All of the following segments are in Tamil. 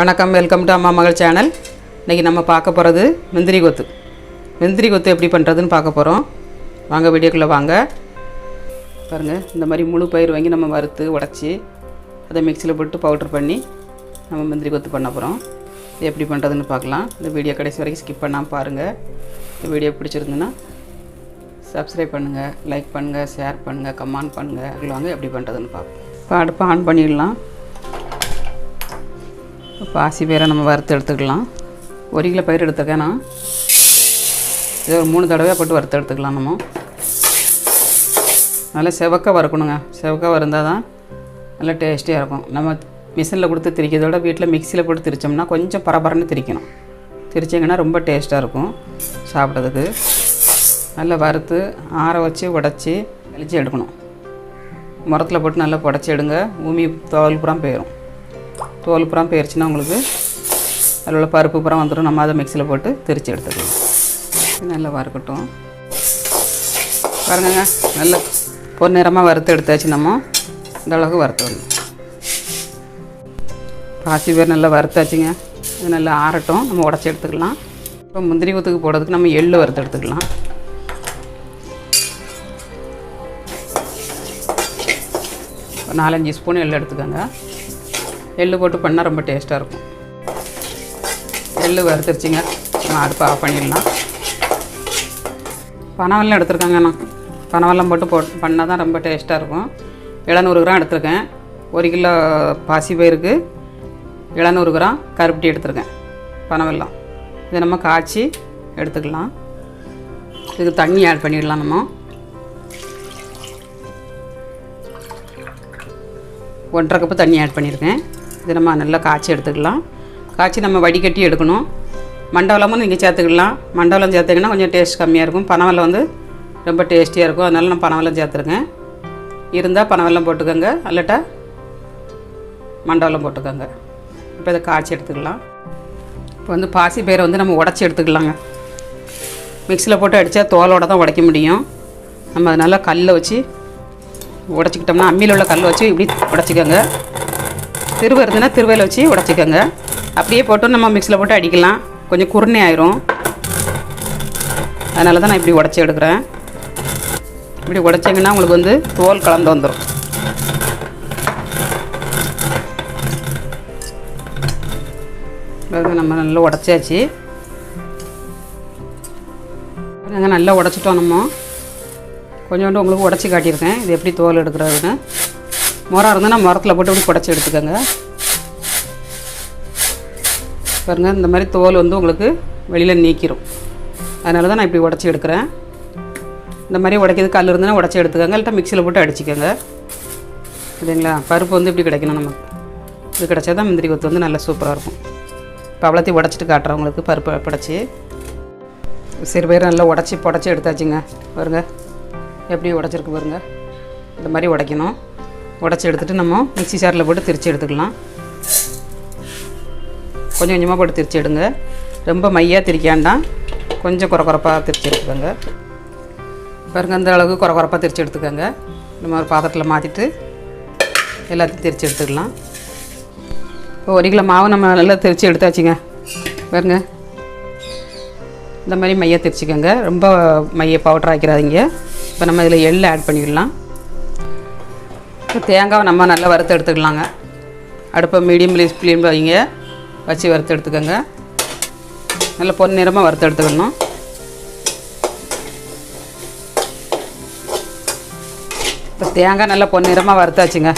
வணக்கம் வெல்கம் டு அம்மா மகள் சேனல் இன்றைக்கி நம்ம பார்க்க போகிறது முந்திரி கொத்து. முந்திரி கொத்து எப்படி பண்ணுறதுன்னு பார்க்க போகிறோம் வாங்க வீடியோக்குள்ளே வாங்க. பாருங்கள் இந்த மாதிரி முழு பயிர் வாங்கி நம்ம வறுத்து உடச்சி அதை மிக்சியில் போட்டு பவுட்ரு பண்ணி நம்ம முந்திரி கொத்து பண்ண போகிறோம் இது எப்படி பண்ணுறதுன்னு பார்க்கலாம். இந்த வீடியோ கடைசி வரைக்கும் ஸ்கிப் பண்ணாமல் பாருங்கள் இந்த வீடியோ பிடிச்சிருந்துன்னா சப்ஸ்கிரைப் பண்ணுங்கள் லைக் பண்ணுங்கள் ஷேர் பண்ணுங்கள் கமெண்ட் பண்ணுங்கள் அதில் வாங்க எப்படி பண்ணுறதுன்னு பார்ப்போம். இப்போ அடுப்பை ஆன் பண்ணிடலாம். பாசி பயிரை நம்ம வறுத்து எடுத்துக்கலாம். ஒரு கிலோ பயிர் எடுத்துருக்கேன் நான். இதை ஒரு மூணு தடவையாக போட்டு வறுத்து எடுத்துக்கலாம் நம்ம. நல்லா செவக்காக வறுக்கணுங்க. செவக்காக வறுந்தால் தான் நல்லா டேஸ்டியாக இருக்கும். நம்ம மிஷினில் கொடுத்து திரிக்கிறத விட வீட்டில் மிக்சியில் போட்டு திரிச்சோம்னா கொஞ்சம் பரபரன்னு திரிக்கணும். திரிச்சிங்கன்னா ரொம்ப டேஸ்ட்டாக இருக்கும் சாப்பிட்றதுக்கு. நல்லா வறுத்து ஆற வச்சு உடச்சி வெளிச்சு எடுக்கணும். முரத்தில் போட்டு நல்லா புடச்சி எடுங்க. பூமி தோல் புறம் போயிடும் தோல் புறம் போயிடுச்சுன்னா உங்களுக்கு அதில் உள்ள பருப்பு புறம் வந்துடும். நம்ம அதை மிக்சியில் போட்டு திரித்து எடுத்துக்கலாம். நல்லா வறுக்கட்டும். பாருங்கங்க நல்ல பொன்னிறமாக வறுத்து எடுத்தாச்சு நம்ம. இந்த அளவுக்கு வறுத்து வரணும் பாசி பேர் நல்லா வறுத்தாச்சுங்க. இது நல்லா ஆறட்டும். நம்ம உடச்சி எடுத்துக்கலாம். இப்போ முந்திரி குத்துக்கு போடுறதுக்கு நம்ம எள்ளு வறுத்து எடுத்துக்கலாம். ஒரு நாலஞ்சு ஸ்பூன் எள்ளு எடுத்துக்கோங்க. எள்ளு போட்டு பண்ணால் ரொம்ப டேஸ்ட்டாக இருக்கும். எள்ளு வறுத்துருச்சிங்க. நான் அடுப்பை ஆஃப் பண்ணிடலாம். பனவெல்லாம் எடுத்துருக்கேங்க நான் பனவெல்லாம் போட்டு போட் பண்ணால் தான் ரொம்ப டேஸ்ட்டாக இருக்கும். இளநூறு கிராம் எடுத்திருக்கேன். ஒரு கிலோ பாசி பயிருக்கு இளநூறு கிராம் கருப்பட்டி எடுத்திருக்கேன். பனவெல்லாம். இதை நம்ம காய்ச்சி எடுத்துக்கலாம். இதுக்கு தண்ணி ஆட் பண்ணிடலாம் நம்ம. ஒன்றரை கப்பு தண்ணி ஆட் பண்ணியிருக்கேன். தினமாக நம்ம நல்லா காய்ச்சி எடுத்துக்கலாம். காய்ச்சி நம்ம வடிகட்டி எடுக்கணும். மண்டவளமும் நீங்கள் சேர்த்துக்கலாம். மண்டவளம் சேர்த்திங்கன்னா கொஞ்சம் டேஸ்ட் கம்மியாக இருக்கும். பனவெல்லம் வந்து ரொம்ப டேஸ்டியாக இருக்கும். அதனால நான் பனவெல்லம் சேர்த்துருக்கேன். இருந்தால் பனவெல்லம் போட்டுக்கோங்க. அல்லட்டா மண்டவளம் போட்டுக்கோங்க. இப்போ இதை காய்ச்சி எடுத்துக்கலாம். இப்போ வந்து பாசி பயிரை வந்து நம்ம உடச்சி எடுத்துக்கலாங்க. மிக்சியில் போட்டு அடித்தா தோலோட தான் உடைக்க முடியும். நம்ம அதனால் கல்லை வச்சு உடச்சிக்கிட்டோம்னா அம்மியில் உள்ள கல் வச்சு இப்படி உடச்சிக்கோங்க. திருவை இருந்ததுன்னா திருவையில் வச்சு உடச்சிக்கோங்க. அப்படியே போட்டு நம்ம மிக்சியில் போட்டு அடிக்கலாம். கொஞ்சம் குருணை ஆயிரும். அதனால தான் நான் இப்படி உடச்சி எடுக்கிறேன். இப்படி உடச்சிங்கன்னா உங்களுக்கு வந்து தோல் கலந்து வந்துடும் பாருங்க, நம்ம நல்லா உடச்சாச்சு. நாங்கள் நல்லா உடச்சிட்டோம் நம்ம. கொஞ்சோண்டு உங்களுக்கு உடச்சி காட்டியிருக்கேன். இது எப்படி தோல் எடுக்கிறதுன்னு. மரம் இருந்தால் மரத்தில் முரத்தில் போட்டு அப்படி புடச்சி எடுத்துக்கோங்க. பாருங்கள் இந்த மாதிரி தோல் வந்து உங்களுக்கு வெளியில் நீக்கிரும். அதனால தான் நான் இப்படி உடச்சி எடுக்கிறேன். இந்த மாதிரி உடைக்கிறது கல் இருந்ததுன்னா உடச்சி எடுத்துக்கோங்க. இல்லாட்டா மிக்சியில் போட்டு அடிச்சுக்கோங்க. சரிங்களா? பருப்பு வந்து இப்படி கிடைக்கணும் நமக்கு. இது கிடச்சா தான் முந்திரி கொத்து வந்து நல்லா சூப்பராக இருக்கும். இப்போ அவ்வளோத்தையும் உடச்சிட்டு காட்டுறேன் உங்களுக்கு பருப்பு படைச்சி. சிறு பேர் நல்லா உடச்சி புடச்சி எடுத்தாச்சுங்க. பாருங்க எப்படி உடச்சிருக்கு பாருங்க. இந்த மாதிரி உடைக்கணும். உடச்சி எடுத்துகிட்டு நம்ம மிக்ஸி சாரில் போட்டு திரிச்சு எடுத்துக்கலாம். கொஞ்சம் கொஞ்சமாக போட்டு திரிச்சு எடுங்க. ரொம்ப மையாக திரிக்காண்டாம் கொஞ்சம் குறக்குறப்பாக திரிச்சு எடுத்துக்கோங்க. பாருங்க அந்த அளவுக்கு குறக்குறப்பாக திரிச்சு எடுத்துக்கோங்க. நம்ம ஒரு பாத்திரத்தில் மாற்றிட்டு எல்லாத்தையும் திரிச்சு எடுத்துக்கலாம். இப்போ ஒரு கிலோ மாவு நம்ம நல்லா திரிச்சு எடுத்தாச்சுங்க. பாருங்க. இந்த மாதிரி மைய திரிச்சிக்கோங்க. ரொம்ப மைய பவுடர் ஆக்கிறாதீங்க இப்போ நம்ம இதில் எள் ஆட் பண்ணிடலாம். தேங்காவை நம்ம நல்லா வறுத்து எடுத்துக்கலாங்க. அடுப்பை மீடியம் ஃப்ளேம் வைங்க. வச்சு வறுத்து எடுத்துக்கோங்க. நல்லா பொன்னிறமாக வறுத்து எடுத்துக்கணும். இப்போ தேங்காய் நல்லா பொன்னிறமாக வறுத்தாச்சுங்க.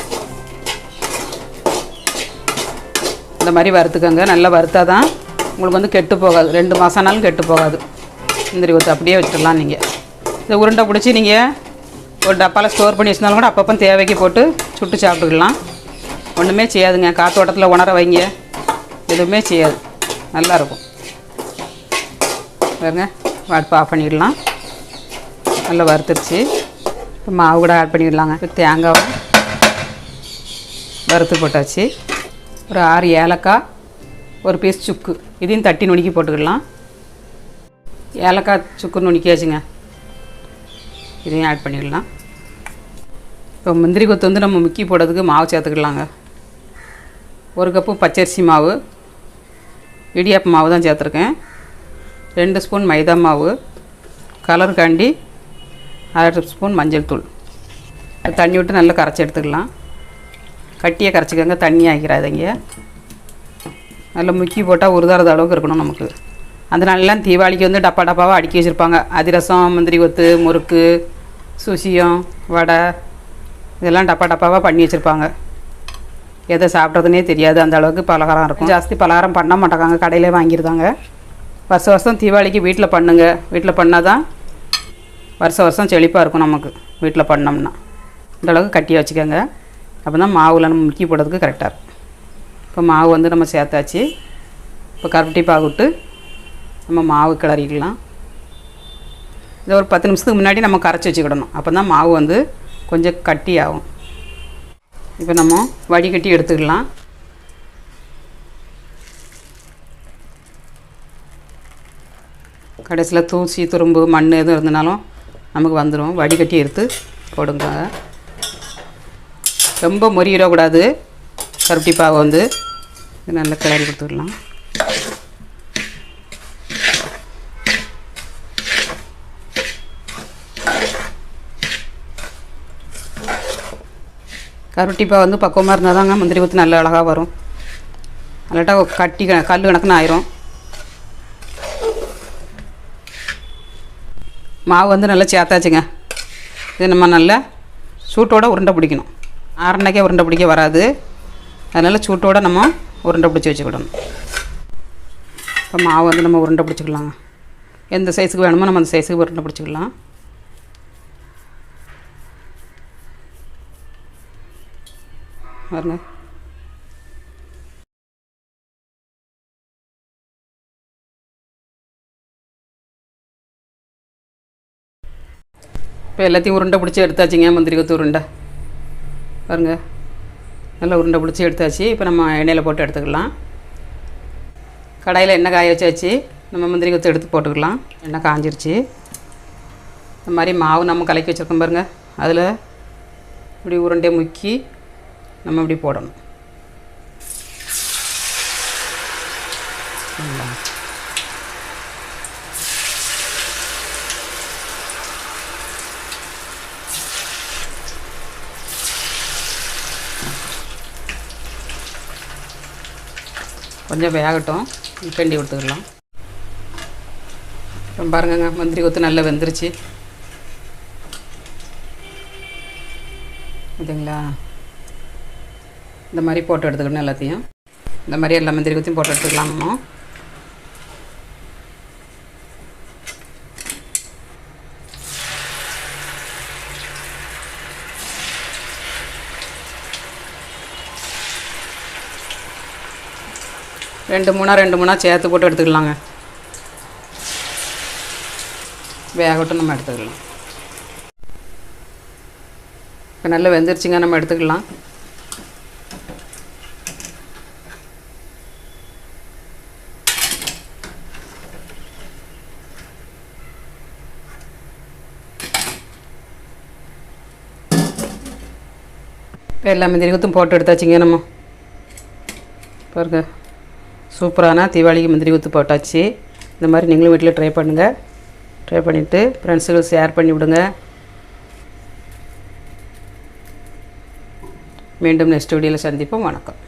இந்த மாதிரி வறுத்துக்கோங்க. நல்லா வறுத்தா தான் உங்களுக்கு வந்து கெட்டு போகாது. ரெண்டு மாதம்னாலும் கெட்டு போகாது. முந்திரி ஊற்று அப்படியே வச்சிடலாம் நீங்கள் இந்த உருண்டை பிடிச்சி நீங்கள் ஒரு டப்பாவில் ஸ்டோர் பண்ணி வச்சிருந்தாலும் கூட அப்பப்போ தேவைக்கு போட்டு சுட்டு சாப்பிட்டுக்கலாம். ஒன்றுமே செய்யாதுங்க. காத்தோட்டத்தில் உணர வைங்க. எதுவுமே செய்யாது. நல்லாயிருக்கும் பாருங்க. அடுப்பு ஆஃப் பண்ணிடலாம். நல்லா வறுத்துருச்சு. இப்போ மாவு கூட ஆட் பண்ணிடலாங்க. இப்போ தேங்காவும் வறுத்து போட்டாச்சு. ஒரு ஆறு ஏலக்காய் ஒரு பீஸ் சுக்கு. இதையும் தட்டி நுணுக்கி போட்டுக்கலாம். ஏலக்காய் சுக்கு நுணுக்கியாச்சுங்க. இதையும் ஆட் பண்ணிடலாம். இப்போ முந்திரி கொத்து வந்து நம்ம முக்கி போடுறதுக்கு மாவு சேர்த்துக்கலாங்க. ஒரு கப்பு பச்சரிசி மாவு இடியாப்பு மாவு தான் சேர்த்துருக்கேன். ரெண்டு ஸ்பூன் மைதா மாவு கலருக்காண்டி அரை ஸ்பூன் மஞ்சள் தூள். தண்ணி விட்டு நல்லா கரைச்சி எடுத்துக்கலாம். கட்டியை கரைச்சிக்கோங்க தண்ணி ஆக்கிறாதீங்க நல்லா முக்கி போட்டால் உருதாரத அளவுக்கு இருக்கணும் நமக்கு. அதனாலலாம் தீபாவளிக்கு வந்து டப்பா டப்பாவாக அடுக்கி வச்சுருப்பாங்க. அதிரசம் முந்திரி கொத்து முறுக்கு சுசியம் வடை இதெல்லாம் டப்பா டப்பாவாக பண்ணி வச்சுருப்பாங்க. எதை சாப்பிட்றதுனே தெரியாது. அந்த அளவுக்கு பலகாரம் இருக்கும். ஜாஸ்தி பலகாரம் பண்ண மாட்டாங்க. கடையிலே வாங்கியிருந்தாங்க வருஷ வருஷம் தீபாவளிக்கு வீட்டில் பண்ணுங்க. வீட்டில் பண்ணால் தான் வருஷம் வருஷம் செழிப்பாக இருக்கும் நமக்கு. வீட்டில் பண்ணோம்னா. இந்த அளவுக்கு கட்டி வச்சுக்கோங்க. அப்போ தான் மாவில் நம்ம முக்கி போடுறதுக்கு கரெக்டாக இருக்கும். இப்போ மாவு வந்து நம்ம சேர்த்தாச்சு. இப்போ கரப்பட்டி பாகு விட்டு நம்ம மாவு கிளறிக்கலாம். இதை ஒரு பத்து நிமிஷத்துக்கு முன்னாடி நம்ம கரைச்சி வச்சுக்கிடணும். அப்போ தான் மாவு வந்து கொஞ்சம் கட்டி ஆகும் இப்போ நம்ம வடிகட்டி எடுத்துக்கலாம். கடைசியில் தூசி துரும்பு மண் எதுவும் இருந்தனாலும் நமக்கு வந்துடும் வடிகட்டி எடுத்து போடுங்க. ரொம்ப முறியிடக்கூடாது கருப்பட்டி பாவை வந்து. நல்லா கிளறி கொடுத்துடலாம் கருட்டிப்பா வந்து பக்குவமாக இருந்தால் தாங்க முந்திரி ஊற்றி நல்ல அழகாக வரும். அல்லாட்டா கட்டி கல் கணக்குன்னு ஆயிரும். மாவு வந்து நல்லா சேர்த்தாச்சுங்க இது நம்ம நல்லா சூட்டோட உருண்டை பிடிக்கணும். ஆரண்டைக்கே உருண்டை பிடிக்க வராது. அதனால் சூட்டோட நம்ம உருண்டை பிடிச்சி வச்சுக்கிடணும். இப்போ மாவு வந்து நம்ம உருண்டை பிடிச்சிக்கலாங்க. எந்த சைஸுக்கு வேணுமோ நம்ம அந்த சைஸுக்கு உருண்டை பிடிச்சிக்கலாம். பாருங்க இப்போ எல்லாத்தையும் உருண்டை பிடிச்சி எடுத்தாச்சுங்க முந்திரி கொத்து உருண்டை. பாருங்க. நல்லா உருண்டை பிடிச்சி எடுத்தாச்சு. இப்போ நம்ம எண்ணெயில் போட்டு எடுத்துக்கலாம். கடாயில் எண்ணெய் காய வச்சாச்சு. நம்ம முந்திரி கொத்து எடுத்து போட்டுக்கலாம். எண்ணெய் காஞ்சிருச்சு. இந்த மாதிரி மாவு நம்ம கலக்கி வச்சுருக்கோம் பாருங்க. அதில் இப்படி உருண்டை முக்கி நம்ம இப்படி போடணும். கொஞ்சம் வேகட்டும். கிண்டி கொடுத்துக்கலாம். இப்போ பாருங்கங்க மந்திரி கொத்து நல்லா வெந்துருச்சு. இதுங்களா? இந்த மாதிரி போட்டு எடுத்துக்கணும் எல்லாத்தையும். இந்த மாதிரி எல்லா மந்திரி கொத்தையும் போட்டு எடுத்துக்கலாம் ரெண்டு மூணா ரெண்டு மூணா சேர்த்து போட்டு எடுத்துக்கலாங்க. வேகட்டும் நம்ம எடுத்துக்கலாம். இப்போ நல்லா வெந்துருச்சுங்க நம்ம எடுத்துக்கலாம். இப்போ எல்லா முந்திரி குத்தும் போட்டு எடுத்தாச்சுங்க நம்ம. பாருங்க. சூப்பரான தீபாவளிக்கு முந்திரி குத்து போட்டாச்சு. இந்த மாதிரி நீங்களும் வீட்டில் ட்ரை பண்ணுங்கள் ட்ரை பண்ணிவிட்டு ஃப்ரெண்ட்ஸுக்கு ஷேர் பண்ணி விடுங்க. மீண்டும் நெக்ஸ்ட் வீடியோவில் சந்திப்போம். வணக்கம்.